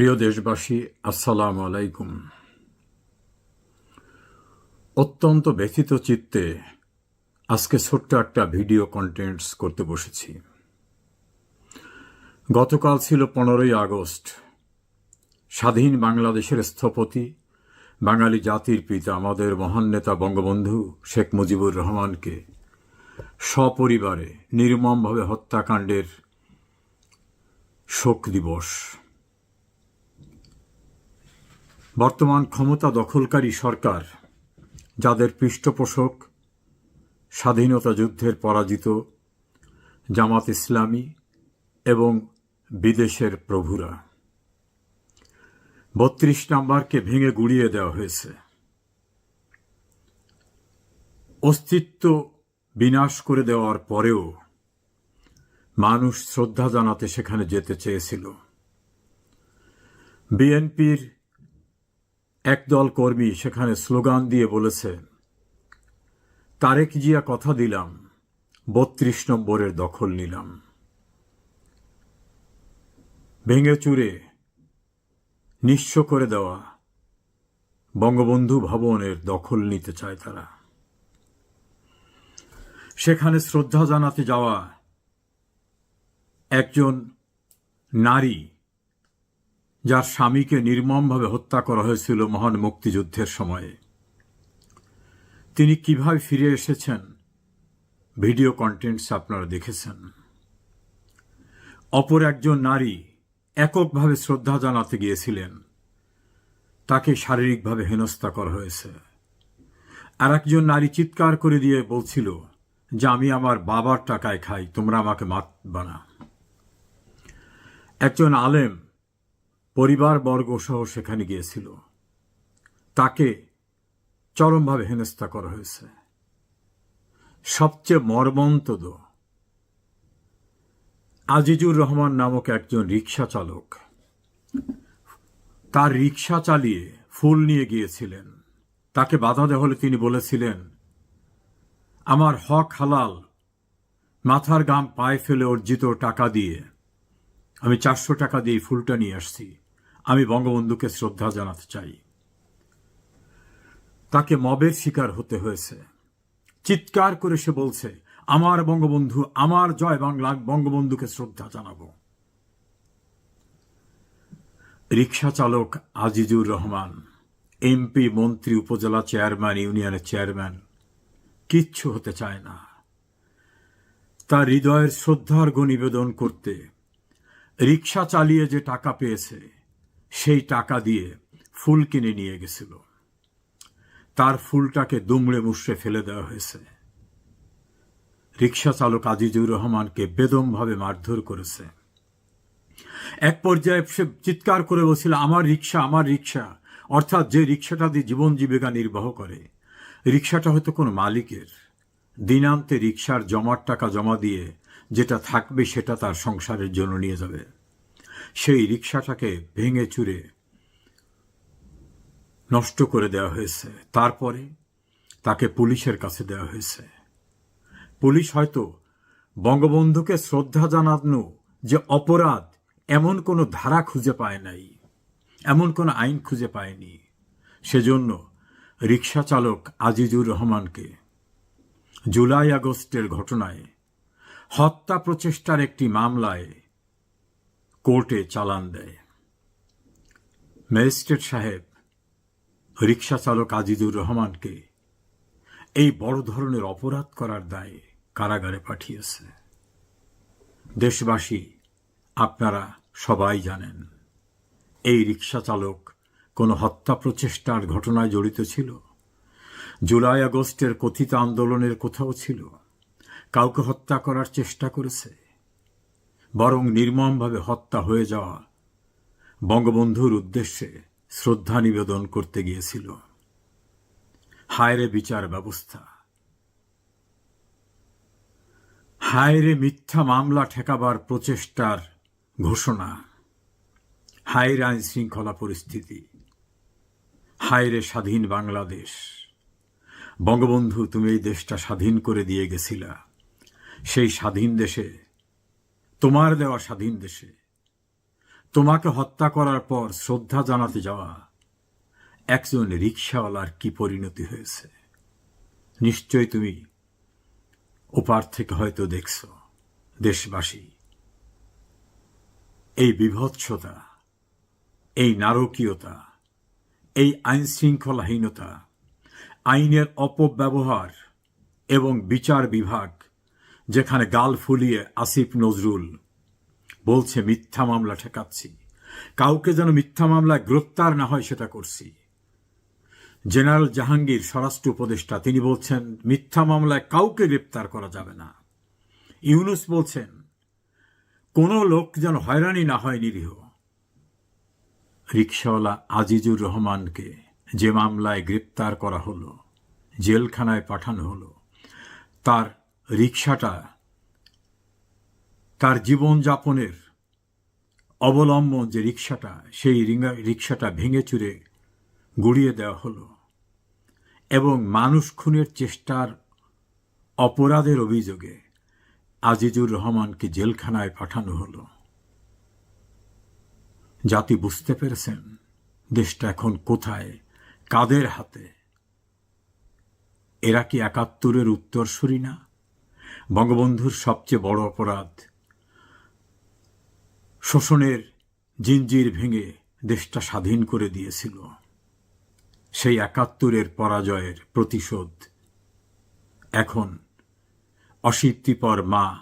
প্রিয় দেশবাসী, আসসালামু আলাইকুম। অত্যন্ত ব্যথিত চিত্তে আজকে ছোট্ট একটা ভিডিও কন্টেন্টস করতে বসেছি। গতকাল ছিল পনেরোই আগস্ট। স্বাধীন বাংলাদেশের স্থপতি, বাঙালি জাতির পিতা, আমাদের মহান নেতা বঙ্গবন্ধু শেখ মুজিবুর রহমানকে সপরিবারে নির্মমভাবে হত্যাকাণ্ডের শোক দিবস। বর্তমান ক্ষমতা দখলকারী সরকার, যাদের পৃষ্ঠপোষক, স্বাধীনতা যুদ্ধের পরাজিত, জামাত ইসলামী এবং বিদেশের প্রভুরা। বত্রিশ নাম্বারকে ভেঙে গুড়িয়ে দেওয়া হয়েছে। অস্তিত্ব বিনাশ করে দেওয়ার পরেও মানুষ শ্রদ্ধা জানাতে সেখানে যেতে চেয়েছিল। বিএনপির একদল কর্মী সেখানে স্লোগান দিয়ে বলেছে, তারেক জিয়া কথা দিলাম, বত্রিশ নম্বরের দখল নিলাম। ভেঙে চুরে, নিঃস্ব করে দেওয়া বঙ্গবন্ধু ভবনের দখল নিতে চায় তারা। সেখানে শ্রদ্ধা জানাতে যাওয়া একজন নারী যার স্বামীকে নির্মমভাবে হত্যা করা হয়েছিল মহান মুক্তিযুদ্ধের সময়ে। তিনি কীভাবে ফিরে এসেছেন? ভিডিও কন্টেন্টস আপনারা দেখেছেন। অপর একজন নারী এককভাবে শ্রদ্ধা জানাতে গিয়েছিলেন। তাকে শারীরিকভাবে হেনস্থা করা হয়েছে। আর একজন নারী চিৎকার করে দিয়ে বলছিল, যে আমি আমার বাবার টাকায় খাই, তোমরা আমাকে মাত বানা। একজন আলেম পরিবারবর্গ সহ সেখানে গিয়েছিল। তাকে চরমভাবে হেনস্থা করা হয়েছে। সবচেয়ে মর্মন্তদ আজিজুর রহমান নামক একজন রিক্সা চালক তার রিক্সা চালিয়ে ফুল নিয়ে গিয়েছিলেন। তাকে বাধা দেওয়া হলে তিনি বলেছিলেন, আমার হক হালাল, মাথার গাম পায়ে ফেলে অর্জিত টাকা দিয়ে আমি চারশো টাকা দিয়ে ফুলটা নিয়ে আসছি। আমি বঙ্গবন্ধুকে শ্রদ্ধা জানাতে চাই। তাকে মবের শিকার হতে হয়েছে। চিৎকার করে সে বলছে, আমার বঙ্গবন্ধু, আমার জয় বাংলা, বঙ্গবন্ধুকে শ্রদ্ধা জানাব। রিক্সা চালক আজিজুর রহমান, এমপি, মন্ত্রী, উপজেলা চেয়ারম্যান, ইউনিয়নের চেয়ারম্যান, কিচ্ছু হতে চায় না। তার হৃদয়ের শ্রদ্ধার্ঘ নিবেদন করতে রিক্সা চালিয়ে যে টাকা পেয়েছে সেই টাকা দিয়ে ফুল কিনে নিয়ে গেছিল। তার ফুলটাকে দুমড়ে মুষড়ে ফেলে দেওয়া হয়েছে। রিক্সা চালক আজিজুর রহমানকে বেদমভাবে মারধর করেছে। এক পর্যায়ে সে চিৎকার করে বলছিল, আমার রিক্সা আমার রিক্সা অর্থাৎ যে রিক্সাটা দিয়ে জীবন জীবিকা নির্বাহ করে রিক্সাটা হয়তো কোনো মালিকের। দিনান্তে রিক্সার জমার টাকা জমা দিয়ে যেটা থাকবে সেটা তার সংসারের জন্য নিয়ে যাবে। সেই রিক্সাটাকে ভেঙে চুরে নষ্ট করে দেওয়া হয়েছে। তারপরে তাকে পুলিশের কাছে দেওয়া হয়েছে। পুলিশ হয়তো বঙ্গবন্ধুকে শ্রদ্ধা জানানো যে অপরাধ এমন কোনো ধারা খুঁজে পায় নাই, এমন কোনো আইন খুঁজে পায়নি। সেজন্য রিক্সা চালক আজিজুর রহমানকে জুলাই আগস্টের ঘটনায় হত্যা প্রচেষ্টার একটি মামলায় কোর্টে চালান দেয়। ম্যাজিস্ট্রেট সাহেব রিক্সা চালক আজিজুর রহমানকে এই বড় ধরনের অপরাধ করার দায়ে কারাগারে পাঠিয়েছে। দেশবাসী, আপনারা সবাই জানেন, এই রিক্সা চালক কোনো হত্যা প্রচেষ্টার ঘটনায় জড়িত ছিল? জুলাই আগস্টের কথিত আন্দোলনের কোথাও ছিল? কাউকে হত্যা করার চেষ্টা করেছে? বরং নির্মমভাবে হত্যা হয়ে যাওয়া বঙ্গবন্ধুর উদ্দেশ্যে শ্রদ্ধা নিবেদন করতে গিয়েছিল। হায়রে বিচার ব্যবস্থা। হায়রে মিথ্যা মামলা ঠেকাবার প্রচেষ্টার ঘোষণা। হায়রে আইন শৃঙ্খলা পরিস্থিতি। হায়রে স্বাধীন বাংলাদেশ। বঙ্গবন্ধু, তুমি এই দেশটা স্বাধীন করে দিয়ে গেছিলা। সেই স্বাধীন দেশে তোমার দেওয়া স্বাধীন দেশে। তোমাকে হত্যা করার পর শ্রদ্ধা জানাতে যাওয়া একজন রিক্সাওয়ালার কি পরিণতি হয়েছে? নিশ্চয় তুমি ওপার থেকে হয়তো দেখছ, দেশবাসী। এই বিভৎসতা, এই নারকীয়তা, এই আইন শৃঙ্খলাহীনতা আইনের অপব্যবহার এবং বিচার বিভাগ যেখানে গাল ফুলিয়ে আসিফ নজরুল বলছে, মিথ্যা মামলা ঠেকাচ্ছি। কাউকে যেন মিথ্যা মামলায় গ্রেপ্তার না হয়, সেটা করছি। জেনারেল জাহাঙ্গীর, স্বরাষ্ট্র উপদেষ্টা, তিনি বলছেন, মিথ্যা মামলায় কাউকে গ্রেপ্তার করা যাবে না। ইউনুস বলছেন, কোনো লোক যেন হয়রানি না হয় নিরীহ। রিক্সাওয়ালা আজিজুর রহমানকে যে মামলায় গ্রেপ্তার করা হলো, জেলখানায় পাঠানো হলো, তার রিক্সাটা তার জীবনযাপনের অবলম্বন যে রিক্সাটা সেই রিক্সাটা ভেঙে চুরে গুড়িয়ে দেওয়া হলো এবং মানুষ খুনের চেষ্টার অপরাধের অভিযোগে আজিজুর রহমানকে জেলখানায় পাঠানো হলো। জাতি বুঝতে পেরেছেন দেশটা এখন কোথায়, কাদের হাতে? এরা কি একাত্তরের উত্তরসূরি না? বঙ্গবন্ধুর সবচেয়ে বড় অপরাধ। শোষণের জিঞ্জির ভেঙে দেশটা স্বাধীন করে দিয়েছিল। সেই একাত্তরের পরাজয়ের প্রতিশোধ। এখন অশীতিপর মা,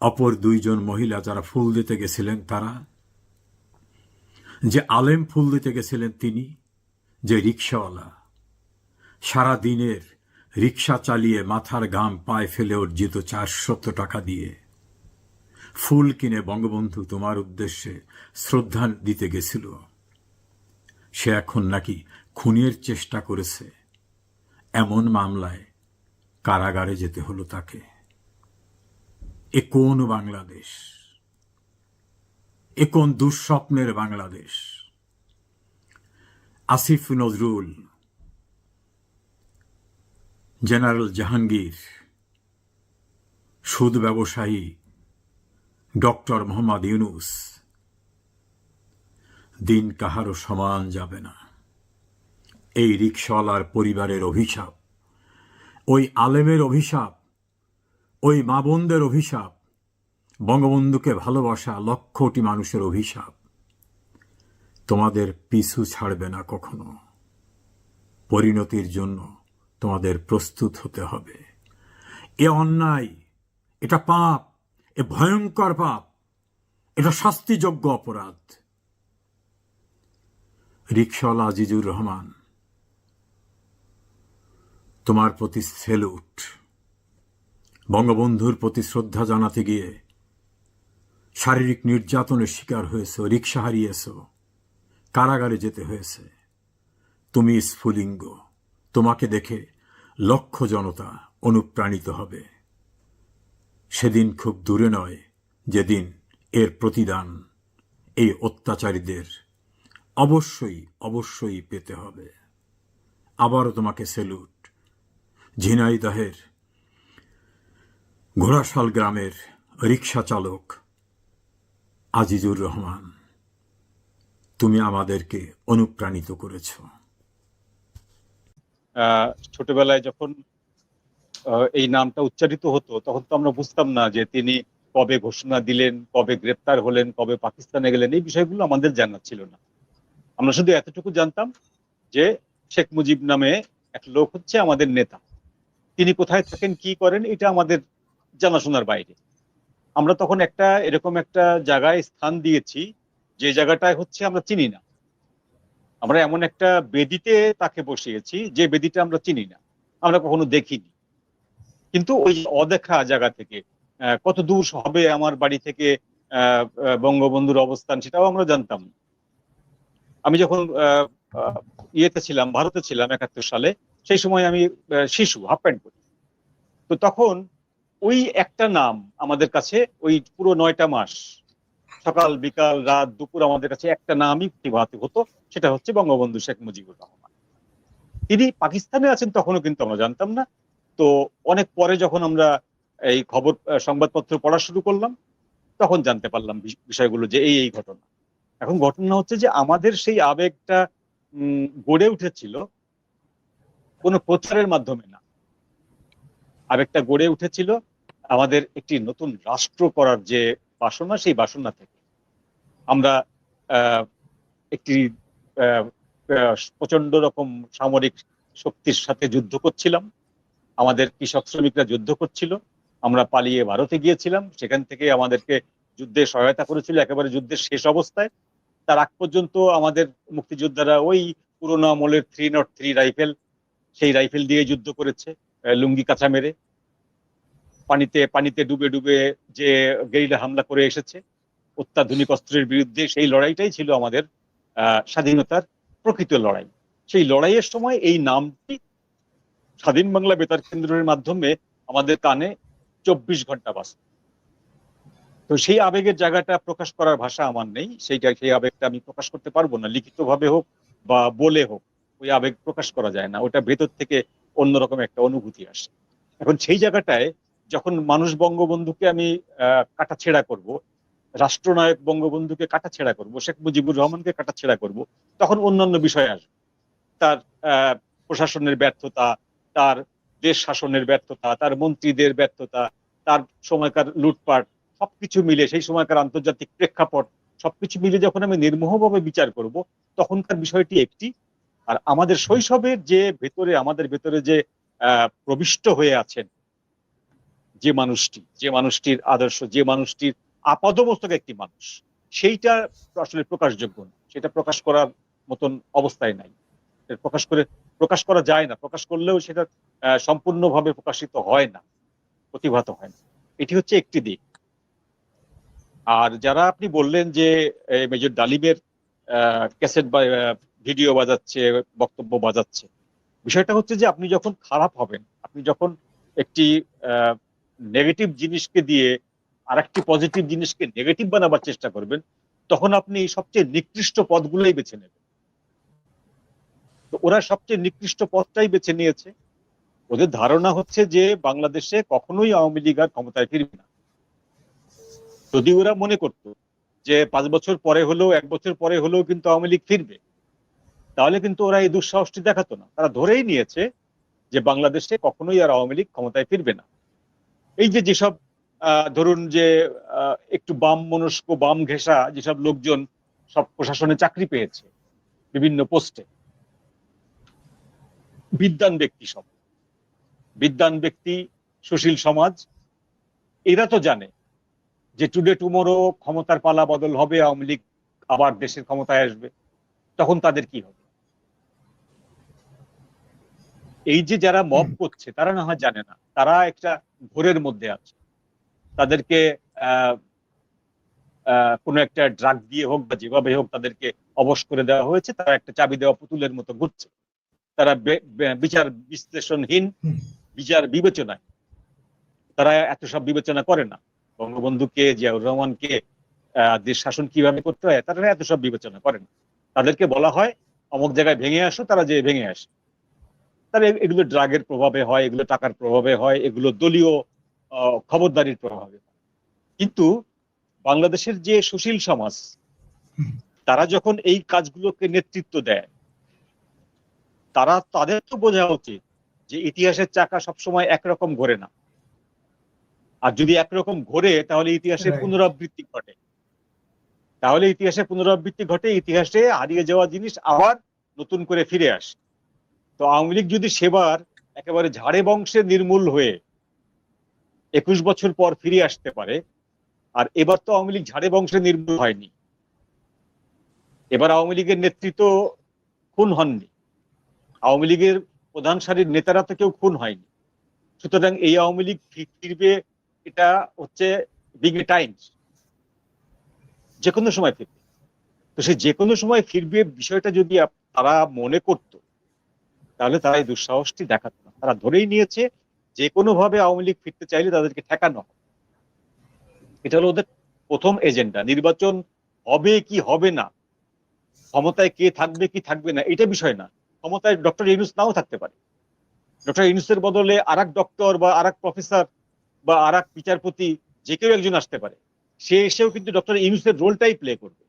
অপর দুইজন মহিলা যারা ফুল দিতে গেছিলেন তারা, যে আলেম ফুল দিতে গেছিলেন তিনি, যে রিক্সাওয়ালা, সারা দিনের রিক্সা চালিয়ে মাথার ঘাম পায়ে ফেলে অর্জিত চারশত টাকা দিয়ে। ফুল কিনে বঙ্গবন্ধু তোমার উদ্দেশ্যে শ্রদ্ধা দিতে গেছিল। সে এখন নাকি খুনের চেষ্টা করেছে। এমন মামলায় কারাগারে যেতে হলো তাকে। এ কোন বাংলাদেশ? এ কোন দুঃস্বপ্নের বাংলাদেশ? আসিফ নজরুল জেনারেল জাহাঙ্গীর, সুদ ব্যবসায়ী ডক্টর মোহাম্মদ ইউনুস, দিন কাহারও সমান যাবে না। এই রিক্সাওয়ালার পরিবারের অভিশাপ, ওই আলেমের অভিশাপ, ওই মা বোনদের অভিশাপ, বঙ্গবন্ধুকে ভালোবাসা লক্ষটি মানুষের অভিশাপ, তোমাদের পিছু ছাড়বে না কখনো। পরিণতির জন্য তোমাদের প্রস্তুত হতে হবে। এ অন্যায়, এটা পাপ, এ ভয়ঙ্কর পাপ, এটা শাস্তিযোগ্য অপরাধ। রিক্সাওয়ালা আজিজুর রহমান, তোমার প্রতি সেলুট। বঙ্গবন্ধুর প্রতি শ্রদ্ধা জানাতে গিয়ে শারীরিক নির্যাতনের শিকার হয়েছ রিক্সা হারিয়েছ, কারাগারে যেতে হয়েছে। তুমি স্ফুলিঙ্গ, তোমাকে দেখে লক্ষ জনতা অনুপ্রাণিত হবে। সেদিন খুব দূরে নয় যেদিন এর প্রতিদান এই অত্যাচারীদের অবশ্যই অবশ্যই পেতে হবে। আবারও তোমাকে সেলুট। ঝিনাইদহের ঘোড়াশাল গ্রামের রিক্সা চালক আজিজুর রহমান, তুমি আমাদেরকে অনুপ্রাণিত করেছ। ছোটবেলায় যখন এই নামটা উচ্চারিত হতো, তখন তো আমরা বুঝতাম না যে তিনি কবে ঘোষণা দিলেন, কবে গ্রেপ্তার হলেন, কবে পাকিস্তানে গেলেন, এই বিষয়গুলো আমাদের জানা ছিল না। আমরা শুধু এতটুকু জানতাম যে শেখ মুজিব নামে এক লোক হচ্ছে আমাদের নেতা। তিনি কোথায় থাকেন, কি করেন, এটা আমাদের জানাশোনার বাইরে। আমরা তখন একটা এরকম একটা জায়গায় স্থান দিয়েছি, যে জায়গাটায় হচ্ছে আমরা চিনি না। আমরা এমন একটা বেদিতে তাকে বসিয়েছি, যে বেদিটা আমরা চিনি না, আমরা কখনো দেখিনি। কিন্তু ওই অদেখা জায়গা থেকে কত দূর হবে আমার বাড়ি থেকে বঙ্গবন্ধুর অবস্থান সেটাও আমরা জানতাম। আমি যখন ইয়েতে ছিলাম, ভারতে ছিলাম একাত্তর সালে, সেই সময় আমি শিশু হাফ প্যান্ট পরি তো তখন ওই একটা নাম আমাদের কাছে ওই পুরো নয়টা মাস, সকাল, বিকাল, রাত, দুপুর আমাদের কাছে একটা নামই প্রতিভাতে হতো। সেটা হচ্ছে বঙ্গবন্ধু শেখ মুজিবুর রহমান। তিনি পাকিস্তানে আছেন তখনও কিন্তু আমরা জানতাম না। তো অনেক পরে যখন আমরা এই খবর সংবাদপত্র পড়া শুরু করলাম, তখন জানতে পারলাম বিষয়গুলো যে এই এই ঘটনা। এখন ঘটনা হচ্ছে যে আমাদের সেই আবেগটা গড়ে উঠেছিল কোনো প্রচারের মাধ্যমে না। আবেগটা গড়ে উঠেছিল আমাদের একটি নতুন রাষ্ট্র করার যে বাসনা, সেই বাসনা থেকে। আমরা একটি প্রচণ্ড রকম সামরিক শক্তির সাথে যুদ্ধ করছিলাম। আমাদের কৃষক শ্রমিকরা যুদ্ধ করছিল। আমরা পালিয়ে ভারতে গিয়েছিলাম। সেখান থেকে আমাদেরকে যুদ্ধে সহায়তা করেছিল। একেবারে যুদ্ধের শেষ অবস্থায়। তার আগ পর্যন্ত আমাদের মুক্তিযোদ্ধারা ওই পুরোনো আমলের থ্রি নট থ্রি রাইফেল সেই রাইফেল দিয়ে যুদ্ধ করেছে লুঙ্গি কাঁচা মেরে। পানিতে পানিতে ডুবে ডুবে যে গেরিলা হামলা করে এসেছে, অত্যাধুনিক অস্ত্রের বিরুদ্ধে সেই লড়াইটাই ছিল আমাদের স্বাধীনতার প্রকৃত লড়াই। সেই লড়াইয়ের সময় এই নামটি স্বাধীন বাংলা বেতার কেন্দ্রের মাধ্যমে আমাদের কানে চব্বিশ ঘণ্টা বাসে তো সেই আবেগের জায়গাটা প্রকাশ করার ভাষা আমার নেই। সেইটা, সেই আবেগটা আমি প্রকাশ করতে পারব না। লিখিত ভাবে হোক বা বলে হোক, ওই আবেগ প্রকাশ করা যায় না। ওটা ভেতর থেকে অন্যরকম একটা অনুভূতি আসে। এখন সেই জায়গাটায় যখন মানুষ বঙ্গবন্ধুকে আমি কাটাছেড়া করব রাষ্ট্রনায়ক বঙ্গবন্ধুকে কাটাছেড়া করব, শেখ মুজিবুর রহমানকে কাটাছেড়া করব, তখন অন্যান্য বিষয় আসবে। তার প্রশাসনের ব্যর্থতা, তার দেশ শাসনের ব্যর্থতা, তার মন্ত্রীদের ব্যর্থতা, তার সময়কার লুটপাট, সবকিছু মিলে, সেই সময়কার আন্তর্জাতিক প্রেক্ষাপট, সবকিছু মিলে যখন আমি নির্মোহভাবে বিচার করব, তখনকার বিষয়টি একটি। আর আমাদের শৈশবের যে ভেতরে, আমাদের ভেতরে যে প্রবিষ্ট হয়ে আছেন যে মানুষটি, যে মানুষটির আদর্শ, যে মানুষটির আপাদমস্তক একটি মানুষ। সেইটা আসলে প্রকাশযোগ্য না। সেটা প্রকাশ করার মতন অবস্থায় নাই। প্রকাশ করে, প্রকাশ করা যায় না। প্রকাশ করলেও সেটা সম্পূর্ণভাবে প্রকাশিত হয় না। প্রতিভাত হয় না। এটি হচ্ছে একটি দিক। আর যারা আপনি বললেন যে মেজর ডালিমের ক্যাসেট বা ভিডিও বাজাচ্ছে, বক্তব্য বাজাচ্ছে, বিষয়টা হচ্ছে যে আপনি যখন খারাপ হবেন, আপনি যখন একটি নেগেটিভ জিনিসকে দিয়ে আর একটি পজিটিভ জিনিসকে নেগেটিভ বানাবার চেষ্টা করবেন, তখন আপনি এই সবচেয়ে নিকৃষ্ট পথগুলোই বেছে নেবেন। ওরা সবচেয়ে নিকৃষ্ট পথটাই বেছে নিয়েছে। ওদের ধারণা হচ্ছে যে বাংলাদেশে কখনোই আওয়ামী লীগ আর ক্ষমতায় ফিরবে না। যদি ওরা মনে করতো যে পাঁচ বছর পরে হলেও, এক বছর পরে হলেও কিন্তু আওয়ামী লীগ ফিরবে, তাহলে কিন্তু ওরা এই দুঃসাহসটি দেখাতো না। তারা ধরেই নিয়েছে যে বাংলাদেশে কখনোই আর আওয়ামী লীগ ক্ষমতায় ফিরবে না। এই যে যেসব ধরুন যে একটু বাম মনস্ক, বাম ঘেঁষা যেসব লোকজন সব প্রশাসনে চাকরি পেয়েছে, বিভিন্ন পোস্টে। বিদ্যান ব্যক্তি সব। বিদ্যান ব্যক্তি, সুশীল সমাজ, এরা তো জানে যে টুডে টুমোরো ক্ষমতার পালা বদল হবে, আওয়ামী লীগ আবার দেশের ক্ষমতায় আসবে, তখন তাদের কি হবে? এই যে যারা মব করছে, তারা না হয় জানে না, তারা একটা ঘোরের মধ্যে আছে। তাদেরকে কোনো একটা ড্রাগ দিয়ে হোক বা যেভাবে হোক তাদেরকে অবশ করে দেওয়া হয়েছে তারা একটা চাবি দেওয়া পুতুলের মতো ঘুরছে। তারা বিচার বিশ্লেষণহীন বিচার বিবেচনায়। তারা এত সব বিবেচনা করে না। বঙ্গবন্ধুকে জিয়াউর রহমানকে আহ, দেশ শাসন কীভাবে করতে হয় তারা এত সব বিবেচনা করে না। তাদেরকে বলা হয় অমুক জায়গায় ভেঙে আসো তারা যে ভেঙে আসে। তারা এগুলো ড্রাগের প্রভাবে হয় এগুলো টাকার প্রভাবে হয় এগুলো দলীয় খবরদারির প্রভাবে। কিন্তু বাংলাদেশের যে সুশীল সমাজ তারা যখন এই কাজগুলোকে নেতৃত্ব দেয় তারা তাদের তো বোঝা উচিত যে ইতিহাসের চাকা সবসময় একরকম ঘোরে না আর যদি একরকম ঘোরে তাহলে ইতিহাসের Right. পুনরাবৃত্তি ঘটে তাহলে ইতিহাসের পুনরাবৃত্তি ঘটে ইতিহাসে হারিয়ে যাওয়া জিনিস আবার নতুন করে ফিরে আসে তো আওয়ামী লীগ যদি সেবার একেবারে ঝাড়ে বংশে নির্মূল হয়ে একুশ বছর পর ফিরে আসতে পারে। আর এবার তো আওয়ামী লীগ ঝাড়ে বংশে নির্মূল হয়নি। এবার আওয়ামী লীগের নেতৃত্ব খুন হননি। আওয়ামী লীগের প্রধান সারির নেতারা তো কেউ খুন হয়নি। সুতরাং এই আওয়ামী লীগ ফিরবে, এটা হচ্ছে বিগ টাইমস যে কোনো সময় ফিরবে। তো সে যে কোনো সময় ফিরবে, বিষয়টা যদি তারা মনে করত, তাহলে তারা এই দুঃসাহসটি দেখাতো না। তারা ধরেই নিয়েছে যে কোনো ভাবে আওয়ামী লীগ ফিরতে চাইলে তাদেরকে ঠেকানো এটা হলো ওদের প্রথম এজেন্ডা। নির্বাচন হবে কি হবে না, ক্ষমতায় কে থাকবে কি থাকবে না, এটা বিষয় না। ক্ষমতায় ডক্টর ইউনুস নাও থাকতে পারে। ডক্টর ইউনুসের বদলে আর ডক্টর বা আর প্রফেসর বা আর বিচারপতি যে কেউ একজন আসতে পারে। সে এসেও কিন্তু ডক্টর ইউনুসের রোলটাই প্লে করবে।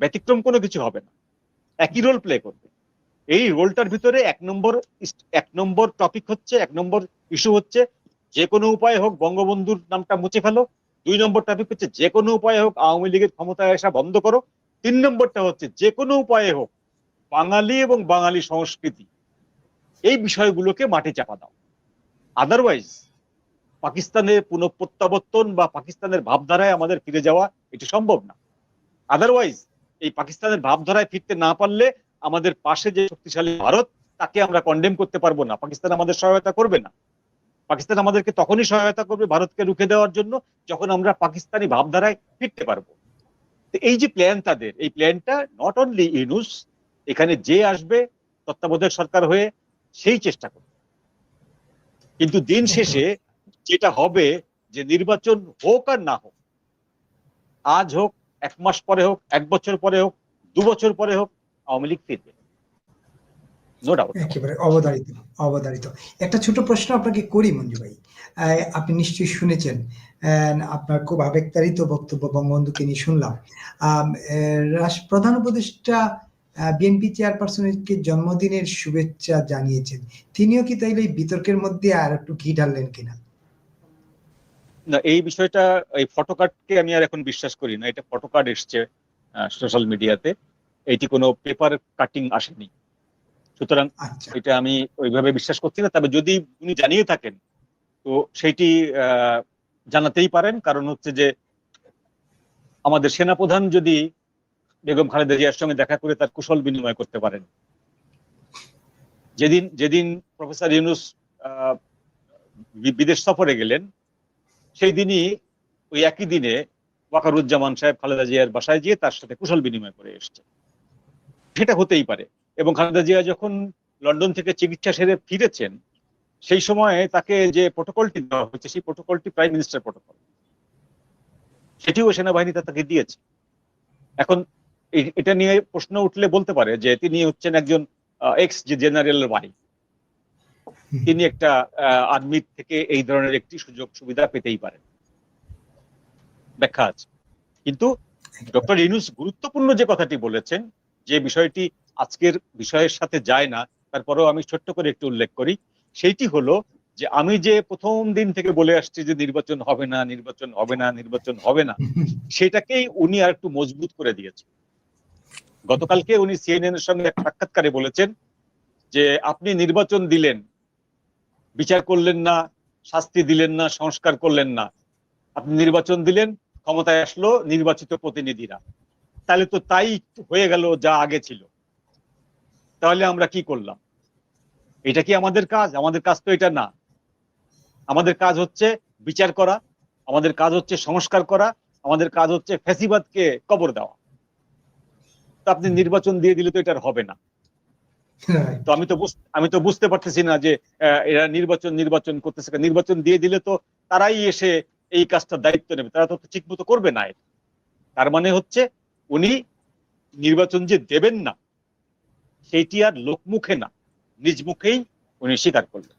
ব্যতিক্রম কোনো কিছু হবে না। একই রোল প্লে করবে। এই রোলটার ভিতরে এক নম্বর এক নম্বর টপিক হচ্ছে, এক নম্বর ইস্যু হচ্ছে যে কোনো উপায়ে হোক বঙ্গবন্ধুর নামটা মুছে ফেলো। দুই নম্বর টপিক হচ্ছে যে কোনো উপায়ে হোক আওয়ামী লীগের ক্ষমতায় আসা বন্ধ করো। তিন নম্বরটা হচ্ছে যে কোনো উপায়ে হোক বাঙালি এবং বাঙালি সংস্কৃতি, এই বিষয়গুলোকে মাটি চাপা দাও। আদারওয়াইজ পাকিস্তানের পুনঃপ্রত্যাবর্তন বা পাকিস্তানের ভাবধারায় আমাদের ফিরে যাওয়া এটি সম্ভব না। আদারওয়াইজ এই পাকিস্তানের ভাবধারায় ফিরতে না পারলে আমাদের পাশে যে শক্তিশালী ভারত, তাকে আমরা কন্ডেম করতে পারব না। পাকিস্তান আমাদের সহায়তা করবে না। পাকিস্তান আমাদেরকে তখনই সহায়তা করবে ভারতকে রুখে দেওয়ার জন্য যখন আমরা পাকিস্তানি ভাবধারায় ফিরতে পারব। এই যে প্ল্যান তাদের, এই প্ল্যানটা নট অনলি ইউনুস, এখানে যে আসবে, তত্ত্বাবধায়ক সরকার হয়ে সেই চেষ্টা করবে। কিন্তু দিন শেষে যেটা হবে যে নির্বাচন হোক আর না হোক, আজ হোক, এক মাস পরে হোক, এক বছর পরে হোক, দু বছর পরে হোক, আওয়ামী লীগ ফিরবে। নো ডাউট একেবারে অবধারিত অবধারিত। একটা ছোট প্রশ্ন আপনাকে করি মঞ্জু ভাই। আপনি নিশ্চয়ই শুনেছেন আপনার খুব আবেগতাড়িত বক্তব্য বঙ্গবন্ধুকে নিয়ে শুনলাম। প্রধান উপদেষ্টা বিএনপি চেয়ারপারসনকে জন্মদিনের শুভেচ্ছা জানিয়েছেন। তিনিও কি তাইলে এই বিতর্কের মধ্যে আর একটু ঘি ঢাললেন কিনা? না এই বিষয়টা এই ফটোকার্ডকে আমি আর এখন বিশ্বাস করি না। এটা ফটোকার্ড এসছে সোশ্যাল মিডিয়াতে এটি কোনো পেপার কাটিং আসেনি। সুতরাং আচ্ছা। এটা আমি ওইভাবে বিশ্বাস করছি না তবে যদি উনি জানিয়ে থাকেন তো আহ, জানাতেই পারেন। কারণ হচ্ছে যে আমাদের সেনাপ্রধান যদি বেগম খালেদা জিয়ার সঙ্গে দেখা করে তার কুশল বিনিময় করতে পারেন। যেদিন যেদিন প্রফেসর ইউনুস আহ, বিদেশ সফরে গেলেন সেই দিনই ওই একই দিনে ওয়াকারুজ্জামান সাহেব খালেদা জিয়ার বাসায় গিয়ে তার সাথে কুশল বিনিময় করে এসছে সেটা হতেই পারে। এবং খালেদা জিয়া যখন লন্ডন থেকে চিকিৎসা সেরে ফিরেছেন সেই সময়ে তাকে যে প্রোটোকলটি দেওয়া হয়েছে সেই প্রোটোকলটি প্রাইম মিনিস্টার প্রোটোকল সেটিও সেনাবাহিনী তাকে দিয়েছে। এখন এটা নিয়ে প্রশ্ন উঠলে বলতে পারে যে তিনি হচ্ছেন একজন এক্স যে জেনারেল ওয়াইফ। তিনি একটা আর্মির থেকে এই ধরনের একটি সুযোগ সুবিধা পেতেই পারেন। ব্যাখ্যা আছে। কিন্তু ডক্টর ইনুস গুরুত্বপূর্ণ যে কথাটি বলেছেন যে বিষয়টি আজকের বিষয়ের সাথে যায় না তারপরেও আমি ছোট্ট করে একটু উল্লেখ করি। সেইটি হলো যে আমি যে প্রথম দিন থেকে বলে আসছি যে নির্বাচন হবে না নির্বাচন হবে না নির্বাচন হবে না সেটাকেই উনি আর একটু মজবুত করে দিয়েছেন। গতকালকে উনি সিএনএন এর সঙ্গে এক সাক্ষাৎকারে বলেছেন যে আপনি নির্বাচন দিলেন বিচার করলেন না শাস্তি দিলেন না সংস্কার করলেন না। আপনি নির্বাচন দিলেন ক্ষমতায় আসলো নির্বাচিত প্রতিনিধিরা। তাহলে তো তাই হয়ে গেল যা আগে ছিল। তাহলে আমরা কি করলাম? এটা কি আমাদের কাজ? আমাদের কাজ তো এটা না। আমাদের কাজ হচ্ছে বিচার করা আমাদের কাজ হচ্ছে সংস্কার করা আমাদের কাজ হচ্ছে ফ্যাসিবাদকে কবর দেওয়া। তো আপনি নির্বাচন দিয়ে দিলে তো এটার হবে না। তো আমি তো আমি তো বুঝতে পারতেছি না যে এরা নির্বাচন নির্বাচন করতেছে। নির্বাচন দিয়ে দিলে তো তারাই এসে এই কাজটার দায়িত্ব নেবে। তারা তো ঠিক মতো করবে না তার মানে হচ্ছে উনি নির্বাচন যে দেবেন না সেইটি আর লোকমুখে না নিজ মুখেই উনি স্বীকার করলেন।